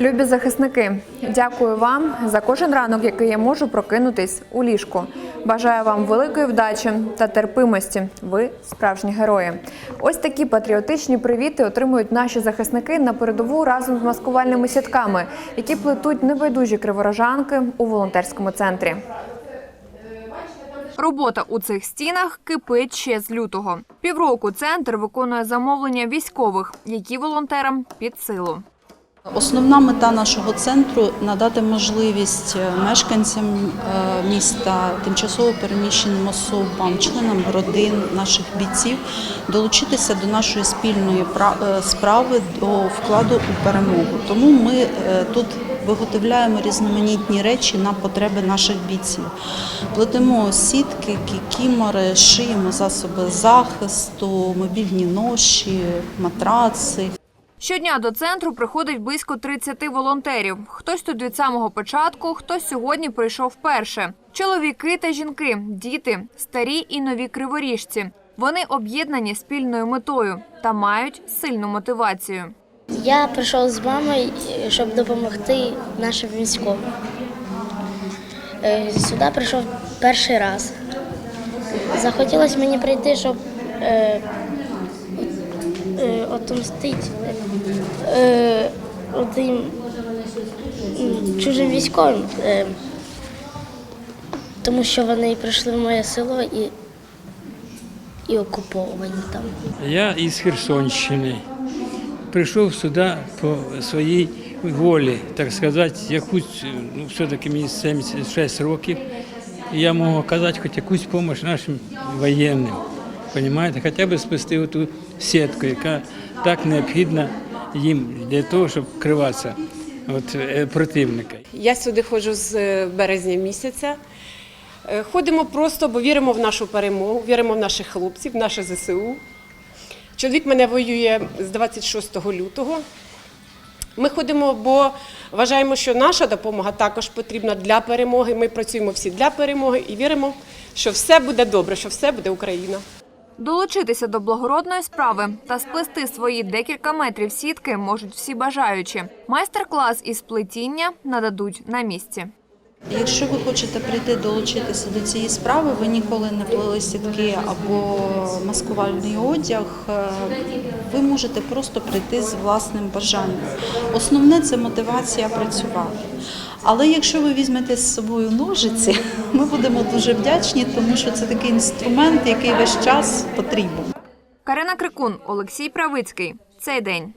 Любі захисники, дякую вам за кожен ранок, який я можу прокинутись у ліжку. Бажаю вам великої вдачі та терпимості. Ви справжні герої. Ось такі патріотичні привіти отримують наші захисники на передову разом з маскувальними сітками, які плетуть небайдужі криворожанки у волонтерському центрі. Робота у цих стінах кипить ще з лютого. Півроку центр виконує замовлення військових, які волонтерам під силу. Основна мета нашого центру надати можливість е, мешканцям е, міста, тимчасово переміщеним особам, членам родин наших бійців долучитися до нашої спільної е, справи до вкладу у перемогу. Тому ми тут виготовляємо різноманітні речі на потреби наших бійців. Плетемо сітки, кікімори, шиємо засоби захисту, мобільні ноші, матраци. Щодня до центру приходить близько 30 волонтерів. Хтось тут від самого початку, хтось сьогодні прийшов вперше. Чоловіки та жінки, діти, старі і нові криворіжці. Вони об'єднані спільною метою та мають сильну мотивацію. Я прийшов з мамою, щоб допомогти нашим військовим. Е, Сюди прийшов перший раз. Захотілося мені прийти, щоб е, е, е, тим чужим військовим, е, тому що вони прийшли в моє село і, і окуповані там. Я із Херсонщини. Прийшов сюди по своїй волі, так сказати, якусь, ну, все-таки мені 76 років, і я можу оказати хоч якусь допомогу нашим воєнним. Понимаєте? Хоча б спасти ту сітку, яка так необхідна їм для того, щоб вкриватися від е, противника. Я сюди ходжу з е, березня місяця. Е, Ходимо просто, бо віримо в нашу перемогу, віримо в наших хлопців, в наше ЗСУ. Чоловік мене воює з 26 лютого. Ми ходимо, бо вважаємо, що наша допомога також потрібна для перемоги. Ми працюємо всі для перемоги і віримо, що все буде добре, що все буде Україна. Долучитися до благородної справи та сплести свої декілька метрів сітки можуть всі бажаючі. Майстер-клас із плетіння нададуть на місці. Якщо ви хочете прийти долучитися до цієї справи, ви ніколи не плели сітки або маскувальний одяг, е, ви можете просто прийти з власним бажанням. Основне це мотивація працювати. Але якщо ви візьмете з собою ножиці, ми будемо дуже вдячні, тому що це такий інструмент, який весь час потрібен. Карина Крикун, Олексій Правицький. Цей день.